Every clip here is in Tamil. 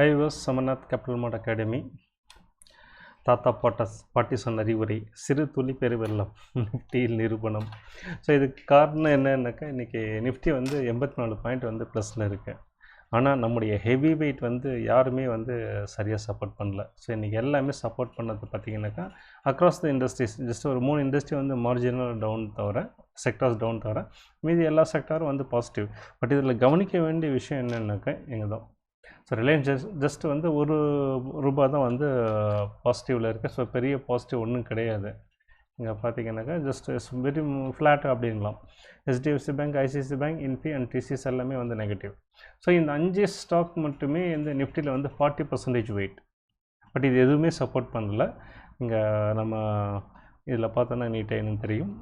ஹை வாஸ் சமநாத் கேபிட்டல் மார்ட் அகாடமி. தாத்தா பாட்டஸ் பாட்டி சொன்ன அறிவுரை சிறு துளி பெருவெள்ளம் நிஃப்டியில் நிரூபணம். ஸோ இதுக்கு காரணம் என்னன்னாக்கா இன்றைக்கி நிஃப்டி வந்து எண்பத்தி நாலு பாயிண்ட் வந்து ப்ளஸில் இருக்குது ஆனால் நம்முடைய ஹெவி வெயிட் வந்து யாருமே வந்து சரியாக சப்போர்ட் பண்ணல. ஸோ இன்றைக்கி எல்லாமே சப்போர்ட் பண்ணது பார்த்திங்கனாக்கா அக்ராஸ் த இண்டஸ்ட்ரீஸ் ஜஸ்ட் ஒரு மூணு இண்டஸ்ட்ரி வந்து மார்ஜினல் டவுன் தவிர செக்டார்ஸ் டவுன் தவிர மீதி எல்லா செக்டாரும் வந்து பாசிட்டிவ் பட் இதில் கவனிக்க வேண்டிய விஷயம் என்னென்னாக்கா எங்கள் தான். ஸோ ரிலையன்ஸ் ஜஸ்ட் ஜஸ்ட் வந்து ஒரு ரூபா தான் வந்து uh, பாசிட்டிவில் இருக்குது ஸோ பெரிய பாசிட்டிவ் ஒன்றும் கிடையாது. இங்கே பார்த்தீங்கன்னாக்கா just very flat அப்படிங்களாம் HDFC bank ICICI bank Infy and TCS எல்லாமே வந்து நெகட்டிவ் ஸோ இந்த அஞ்சு ஸ்டாக் மட்டுமே இந்த நிஃப்டியில் வந்து ஃபார்ட்டி பர்சன்டேஜ் வெயிட் பட் இது எதுவுமே சப்போர்ட் பண்ணல. இங்கே நம்ம இதில் பார்த்தோன்னா நீட்டாக என்னன்னு தெரியும்.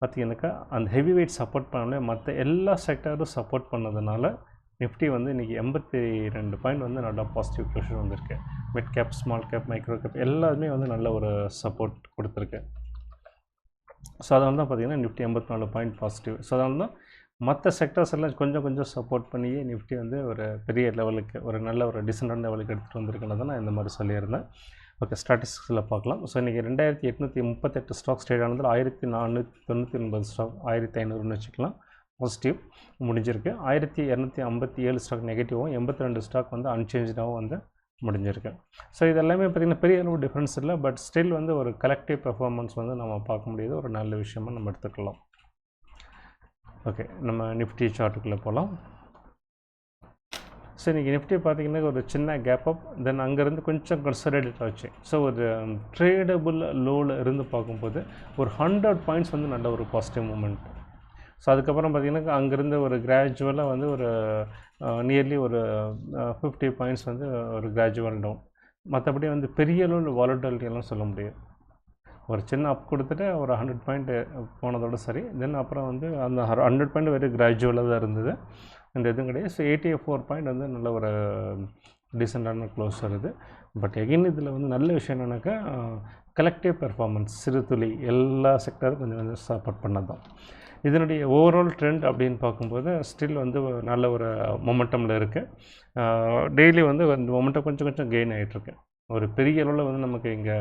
பார்த்தீங்கன்னாக்கா அந்த ஹெவி வெயிட் சப்போர்ட் பண்ணல. மற்ற எல்லா செக்டரும் சப்போர்ட் பண்ணதுனால நிஃப்டி வந்து இன்றைக்கி எண்பத்தி ரெண்டு பாயிண்ட் வந்து நல்லா பாசிட்டிவ் க்ளோஷர் வந்திருக்கு. Mid cap small cap micro cap எல்லாருமே வந்து நல்ல ஒரு சப்போர்ட் கொடுத்துருக்கு. ஸோ அதனால தான் பார்த்தீங்கன்னா நிஃப்டி எண்பத்தி நாலு பாயிண்ட் பாசிட்டிவ் ஸோ அதனால தான் மற்ற செக்டர்ஸ் எல்லாம் கொஞ்சம் கொஞ்சம் சப்போர்ட் பண்ணியே நிஃப்டி வந்து ஒரு பெரிய லெவலுக்கு ஒரு நல்ல ஒரு டிசெண்டான லெவலுக்கு எடுத்துகிட்டு வந்திருக்குன்னு நான் இந்த மாதிரி சொல்லியிருந்தேன். ஓகே ஸ்டாட்டிஸ்டிக்ஸில் பார்க்கலாம். ஸோ இன்றைக்கி ரெண்டாயிரத்தி எட்நூற்றி முப்பத்தெட்டு ஸ்டாக்ஸ் ட்ரேட் ஆனதில் ஆயிரத்தி நானூற்றி தொண்ணூற்றி ஒன்பது ஸ்டாக் ஆயிரத்தி ஐநூறுன்னு வச்சுக்கலாம். பாசிட்டிவ் முடிஞ்சிருக்கு. ஆயிரத்தி இரநூத்தி ஐம்பத்தி ஏழு ஸ்டாக் நெகட்டிவும் எண்பத்தி ரெண்டு ஸ்டாக் வந்து அன்சேஞ்சாகவும் வந்து முடிஞ்சிருக்கு. ஸோ இது எல்லாமே பார்த்திங்கன்னா பெரிய அளவு டிஃப்ரென்ஸ் இல்லை. பட் ஸ்டில் வந்து ஒரு கலெக்டிவ் பெர்ஃபார்மன்ஸ் வந்து நம்ம பார்க்க முடியுது. ஒரு நல்ல விஷயமாக நம்ம எடுத்துக்கலாம். ஓகே நம்ம நிஃப்டி சார்ட்டுக்குள்ளே போகலாம் ஸோ இன்றைக்கி நிஃப்டி பார்த்திங்கன்னா ஒரு சின்ன கேப் அப் தென் அங்கேருந்து கொஞ்சம் கன்சல்டேட் ஆச்சு. ஸோ ஒரு ட்ரேடபுள் லோவில் இருந்து பார்க்கும்போது ஒரு ஹண்ட்ரட் பாயிண்ட்ஸ் வந்து நல்ல ஒரு பாசிட்டிவ் மூமெண்ட் ஸோ அதுக்கப்புறம் பார்த்திங்கன்னா அங்கேருந்து ஒரு கிராஜுவலாக வந்து ஒரு நியர்லி ஒரு ஃபிஃப்டி பாயிண்ட்ஸ் வந்து ஒரு கிராஜுவல் டவுன். மற்றபடி வந்து பெரிய அளவில் வாலட்டாலிட்டியெல்லாம் சொல்ல முடியாது. ஒரு சின்ன அப் கொடுத்துட்டு ஒரு ஹண்ட்ரட் பாயிண்ட் போனதோட சரி. தென் அப்புறம் வந்து அந்த ஹண்ட்ரட் பாயிண்ட் வெரி கிராஜுவலாக தான் இருந்தது. அந்த எதுவும் கிடையாது. ஸோ எயிட்டி ஃபோர் பாயிண்ட் வந்து நல்ல ஒரு டீசெண்டான க்ளோஸ் வருது பட் எகைன் இதில் வந்து நல்ல விஷயம் என்னென்னாக்கா கலெக்டிவ் பெர்ஃபார்மன்ஸ் சிறு துளி எல்லா செக்டரும் கொஞ்சம் கொஞ்சம் சப்போர்ட் பண்ணது தான். இதனுடைய ஓவரால் ட்ரெண்ட் அப்படின்னு பார்க்கும்போது ஸ்டில் வந்து நல்ல ஒரு மொமெண்டமில் இருக்குது டெய்லி வந்து அந்த மொமெண்டம் கொஞ்சம் கொஞ்சம் கெயின் ஆகிட்டுருக்கு ஒரு பெரிய அளவில் வந்து நமக்கு இங்கே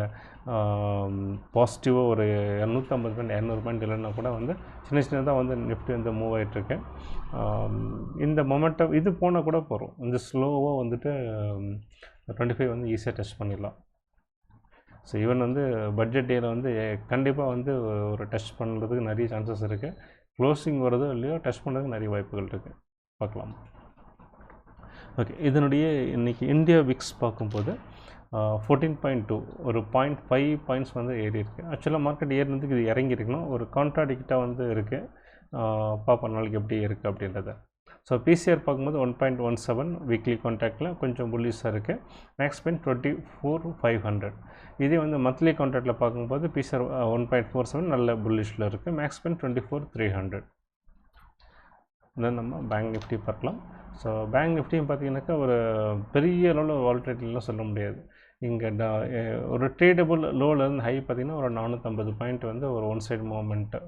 பாசிட்டிவாக ஒரு இரநூத்தம்பது பாயிண்ட் இரநூறு பாயிண்ட் இல்லைன்னா கூட வந்து சின்ன சின்னதாக வந்து நிஃப்டி வந்து மூவ் ஆகிட்டுருக்கு இந்த மொமெண்டம் இது போனால் கூட போகிறோம் இந்த ஸ்லோவாக வந்துட்டு டுவெண்ட்டி ஃபைவ் வந்து ஈஸியாக டச் பண்ணிடலாம். ஸோ ஈவன் வந்து பட்ஜெட் டேயில் வந்து கண்டிப்பாக வந்து ஒரு டச் பண்ணுறதுக்கு நிறைய சான்சஸ் இருக்குது க்ளோசிங் வரதோ இல்லையோ டச் பண்ணுறதுக்கு நிறைய வாய்ப்புகள் இருக்குது பார்க்கலாம். ஓகே இதனுடைய இன்றைக்கி இந்தியா விக்ஸ் பார்க்கும்போது ஃபோர்டீன் பாயிண்ட் டூ ஒரு பாயிண்ட் ஃபைவ் பாயிண்ட்ஸ் வந்து ஏறி இருக்குது ஆக்சுவலாக மார்க்கெட் ஏறினதுக்கு இது இறங்கியிருக்கணும். ஒரு கான்ட்ராடிக்டாக வந்து இருக்குது பார்ப்போம் நாளைக்கு எப்படி இருக்குது அப்படின்றத. ஸோ பிசிஆர் பார்க்கும்போது one point one seven weekly கான்டாக்டில் கொஞ்சம் புல்லிஸாக இருக்குது max pain twenty four five hundred இதே வந்து மந்த்லி கான்ட்ராக்டில் பார்க்கும்போது PCR one point four seven நல்ல புல்லிஷில் இருக்குது max pain twenty four three hundred then நம்ம பேங்க் நிஃப்டி பார்க்கலாம். ஸோ பேங்க் நிஃப்டியும் பார்த்தீங்கன்னாக்கா ஒரு பெரிய அளவில் வால்ட்ரேட்லாம் சொல்ல முடியாது. இங்கே ட ஒரு ட்ரேடபுள் லோலேருந்து ஹை பார்த்திங்கன்னா ஒரு நானூற்றம்பது பாயிண்ட் வந்து ஒரு ஒன் சைடு மூமெண்ட்டு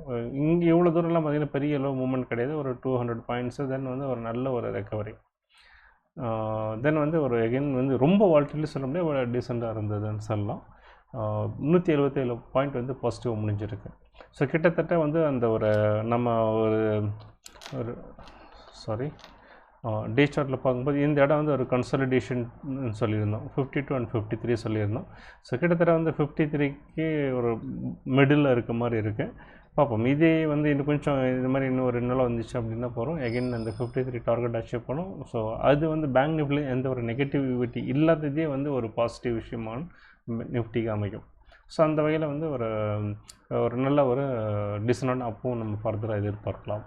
இங்கே இவ்வளோ தூரம்லாம் பார்த்திங்கன்னா பெரிய லோ மூமெண்ட் கிடையாது. ஒரு டூ ஹண்ட்ரட் பாயிண்ட்ஸு தென் வந்து ஒரு நல்ல ஒரு ரெக்கவரி தென் வந்து ஒரு எகைன் வந்து ரொம்ப வால்ட்டிலே சொல்ல முடியாது. ஒரு டீசெண்டாக இருந்ததுன்னு சொல்லலாம். முந்நூற்றி எழுபத்தேழு பாயிண்ட் வந்து பாசிட்டிவ் முடிஞ்சிருக்கு. ஸோ கிட்டத்தட்ட வந்து அந்த ஒரு நம்ம ஒரு ஒரு சாரி டே சார்ட்டில் பார்க்கும்போது இந்த இடம் வந்து ஒரு கன்சாலிடேஷன் சொல்லியிருந்தோம். Fifty two and fifty three சொல்லியிருந்தோம். ஸோ கிட்டத்தட்ட வந்து ஃபிஃப்டி த்ரீக்கு ஒரு மிடில் இருக்க மாதிரி இருக்குது பார்ப்போம். இதே வந்து இன்னும் கொஞ்சம் இது மாதிரி இன்னும் ஒரு நாளாக வந்துச்சு அப்படின்னா போகிறோம் எகைன் அந்த ஃபிஃப்டி த்ரீ டார்கெட் அச்சீவ் பண்ணும். ஸோ அது வந்து பேங்க் நிஃப்டியில் எந்த ஒரு நெகட்டிவிட்டி இல்லாததே வந்து ஒரு பாசிட்டிவ் விஷயமான நிஃப்டிக்கு அமைக்கும் ஸோ அந்த வகையில் வந்து ஒரு ஒரு நல்ல ஒரு டிசனான அப்பவும் நம்ம ஃபர்தராக எதிர்பார்க்கலாம்.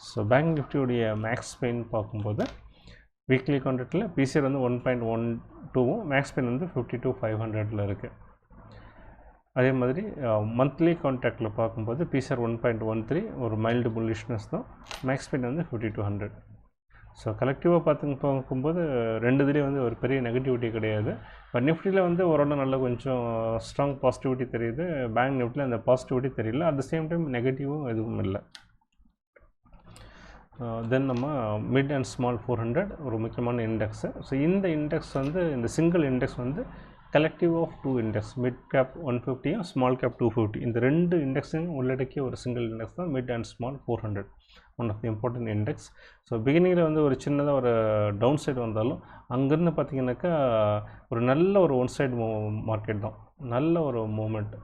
ஸோ பேங்க் நிஃப்டியுடைய மேக்ஸ் பெயின் பார்க்கும்போது வீக்லி கான்ட்ராக்டில் பிசிஆர் வந்து ஒன் பாயிண்ட் ஒன் டூவும் மேக்ஸ் பெயின் வந்து ஃபிஃப்டி டூ ஃபைவ் ஹண்ட்ரடில் இருக்குது அதே மாதிரி மந்த்லி கான்டாக்டில் பார்க்கும்போது PCR one point one three ஒரு மைல்டு புல்லிஷ்னஸ் தான். மேக்ஸ் பெயின் வந்து ஃபிஃப்டி டூ ஹண்ட்ரட் ஸோ கலெக்டிவாக பார்த்து பார்க்கும்போது ரெண்டு இதுலேயும் வந்து ஒரு பெரிய நெகட்டிவிட்டி கிடையாது. பட் நிஃப்டியில் வந்து ஓரளவு நல்ல கொஞ்சம் ஸ்ட்ராங் பாசிட்டிவிட்டி தெரியுது. பேங்க் நிஃப்டியில் அந்த பாசிட்டிவிட்டி தெரியல. அட் த சேம் டைம் நெகட்டிவும் எதுவும் இல்லை. தென் நம்ம mid and small four hundred ஒரு முக்கியமான இண்டெக்ஸு ஸோ இந்த இண்டெக்ஸ் வந்து இந்த சிங்கிள் இண்டெக்ஸ் வந்து collective of two index mid cap one ஃபிஃப்டியும் small cap two fifty இந்த ரெண்டு இண்டெக்ஸையும் உள்ளடக்கிய ஒரு சிங்கிள் இண்டெக்ஸ் தான் mid and small four hundred one of the important index so பிகினிங்கில் வந்து ஒரு சின்னதாக ஒரு டவுன் சைடு வந்தாலும் அங்கேருந்து பார்த்தீங்கன்னாக்கா ஒரு நல்ல ஒரு ஒன் சைடு மார்க்கெட் தான். நல்ல ஒரு மூமெண்ட்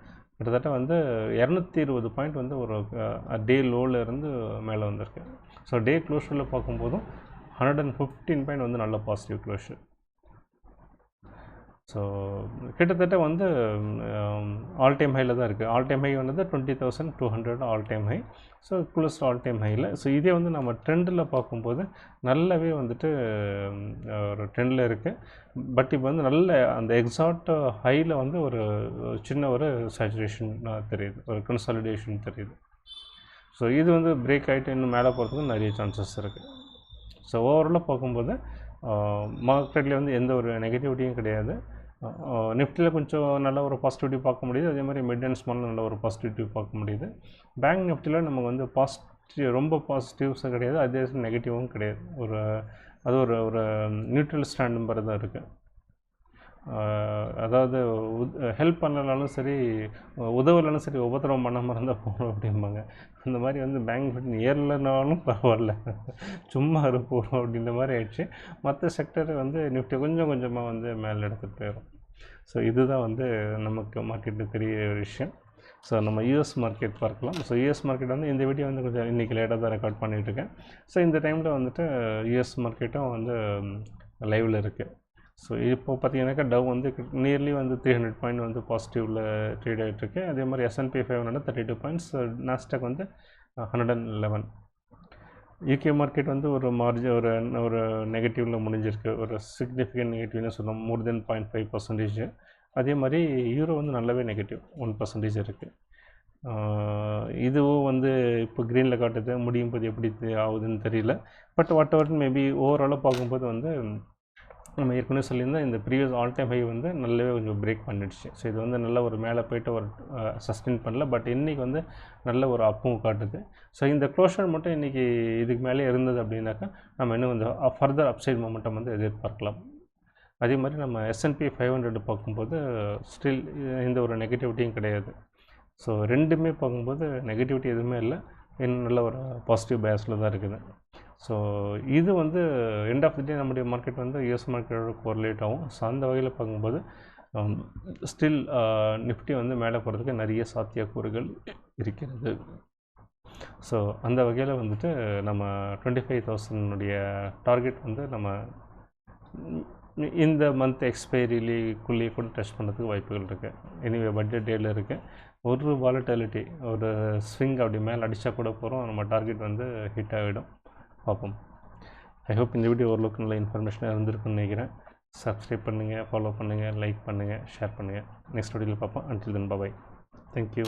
கிட்டத்தட்ட வந்து இரநூத்தி இருபது பாயிண்ட் வந்து ஒரு டே லோவில் இருந்து மேலே வந்திருக்கு. ஸோ டே க்ளோஷரில் பார்க்கும்போதும் ஹண்ட்ரட் அண்ட் ஃபிஃப்டீன் பாயிண்ட் வந்து நல்ல பாசிட்டிவ் க்ளோஷர் ஸோ கிட்டத்தட்ட வந்து ஆல் டைம் ஹையில் தான் இருக்குது ஆல் டைம் ஹை வந்து twenty thousand two hundred all time high so plus all time ஹையில் ஸோ இதே வந்து நம்ம ட்ரெண்டில் பார்க்கும்போது நல்லாவே வந்துட்டு um, ஒரு ட்ரெண்டில் இருக்குது பட் இப்போ வந்து நல்ல அந்த எக்ஸாக்ட் ஹையில் வந்து ஒரு சின்ன ஒரு சேச்சுரேஷன் தெரியுது. ஒரு கன்சாலிடேஷன் தெரியுது. ஸோ இது வந்து பிரேக் ஆகிட்டு இன்னும் மேலே போகிறதுக்கு நிறைய சான்சஸ் இருக்குது ஸோ ஓவராலாக பார்க்கும்போது uh, மார்க்கெட்லேயே வந்து எந்த ஒரு நெகட்டிவிட்டியும் கிடையாது. நிஃப்டியில் கொஞ்சம் நல்ல ஒரு பாசிட்டிவிட்டி பார்க்க முடியுது. அதே மாதிரி மிட் அண்ட் ஸ்மால் நல்ல ஒரு பாசிட்டிவிட்டி பார்க்க முடியுது. பேங்க் நிஃப்டியில் நமக்கு வந்து பாசிட்டிவ் ரொம்ப பாசிட்டிவ்ஸும் கிடையாது. அதே நெகட்டிவும் கிடையாது. ஒரு அது ஒரு ஒரு நியூட்ரல் ஸ்டாண்டு மாதிரி தான் இருக்குது அதாவது ஹெல்ப் பண்ணலனாலும் சரி உதவலைனாலும் சரி உபத்திரவம் பண்ணாமல் இருந்தால் போகணும் அப்படிம்பாங்க. அந்த மாதிரி வந்து பேங்க் நிஃப்டி ஏறலைனாலும் பரவாயில்ல. சும்மா இருப்போம் அப்படின்ற மாதிரி ஆயிடுச்சு. மற்ற செக்டர் வந்து நிஃப்டி கொஞ்சம் கொஞ்சமாக வந்து மேலே எடுத்துகிட்டு போயிடும் ஸோ இதுதான் வந்து நமக்கு மார்க்கெட்டு தெரிய ஒரு விஷயம். ஸோ நம்ம யூஎஸ் மார்க்கெட் பார்க்கலாம். ஸோ யூஎஸ் மார்க்கெட் வந்து இந்த வீடியோ வந்து கொஞ்சம் இன்றைக்கி லேட்டாக தான் ரெக்கார்ட் பண்ணிகிட்ருக்கேன் ஸோ இந்த டைமில் வந்துட்டு யூஎஸ் மார்க்கெட்டும் வந்து லைவில் இருக்குது ஸோ இப்போ பார்த்தீங்கன்னாக்கா டவ் வந்து நியர்லி வந்து த்ரீ ஹண்ட்ரட் பாயிண்ட் வந்து பாசிட்டிவில் ட்ரேட் ஆகிட்டுருக்கு அதே மாதிரி S&P five hundred thirty two points Nasdaq வந்து hundred and eleven UK market வந்து ஒரு மார்ஜின் ஒரு ஒரு நெகட்டிவில் முடிஞ்சிருக்கு. ஒரு சிக்னிஃபிகண்ட் நெகட்டிவ்னு சொல்லலாம் more than point five percentage அதே மாதிரி யூரோ வந்து நல்லாவே நெகட்டிவ் ஒன் பர்சன்டேஜ் இருக்குது இதுவும் வந்து இப்போ க்ரீனில் காட்டுது. முடியும் போது எப்படி ஆகுதுன்னு தெரியல. பட் வாட் எவர் மேபி ஓவராலாக பார்க்கும்போது வந்து நம்ம ஏற்கனவே சொல்லியிருந்தோம் இந்த ப்ரீவியஸ் ஆல் டைம் ஹை வந்து நல்லாவே கொஞ்சம் பிரேக் பண்ணிடுச்சு. ஸோ இது வந்து நல்ல ஒரு மேலே போயிட்டு ஒரு சஸ்டெயின் பண்ணல. பட் இன்றைக்கி வந்து நல்ல ஒரு அப்பும் காட்டுது. ஸோ இந்த க்ளோஷர் மட்டும் இன்றைக்கி இதுக்கு மேலே இருந்தது அப்படின்னாக்கா நம்ம இன்னும் கொஞ்சம் ஃபர்தர் அப்சைட் மொமெண்டம் வந்து எதிர்பார்க்கலாம். அதே மாதிரி நம்ம எஸ்என்பி ஃபைவ் ஹண்ட்ரட் பார்க்கும்போது ஸ்டில் எந்த ஒரு நெகட்டிவிட்டியும் கிடையாது. ஸோ ரெண்டுமே பார்க்கும்போது நெகட்டிவிட்டி எதுவுமே இல்லை. இன்னும் நல்ல ஒரு பாசிட்டிவ் பேஸில் தான் இருக்குது. ஸோ இது வந்து எண்ட் ஆஃப் தி டே நம்முடைய மார்க்கெட் வந்து யூஎஸ் மார்க்கெட்டோட கோரிலேட் ஆகும். ஸோ அந்த வகையில் பார்க்கும்போது um, ஸ்டில் நிஃப்டி uh, வந்து மேலே போகிறதுக்கு நிறைய சாத்தியக்கூறுகள் இருக்கிறது. ஸோ அந்த வகையில் வந்துட்டு நம்ம டுவெண்ட்டி ஃபைவ் தௌசண்ட்னுடைய டார்கெட் வந்து நம்ம இந்த மந்த் எக்ஸ்பைரிலிக்குள்ளேயே கூட டச் பண்ணுறதுக்கு வாய்ப்புகள் இருக்குது எனிவே பட்ஜெட் டேயில் இருக்குது ஒரு வாலட்டாலிட்டி ஒரு ஸ்விங் அப்படி மேலே அடித்தா கூட போகிறோம் நம்ம டார்கெட் வந்து ஹிட் ஆகிடும். பார்ப்போம். ஐ ஹோப் இந்த வீடியோ ஓரளவுக்கு நல்ல இன்ஃபர்மேஷனாக இருந்திருக்குன்னு நினைக்கிறேன். சப்ஸ்கிரைப் பண்ணுங்கள் ஃபாலோ பண்ணுங்கள் லைக் பண்ணுங்கள் ஷேர் பண்ணுங்கள் நெக்ஸ்ட் வீடியோவில் பார்ப்போம். Until then bye thank you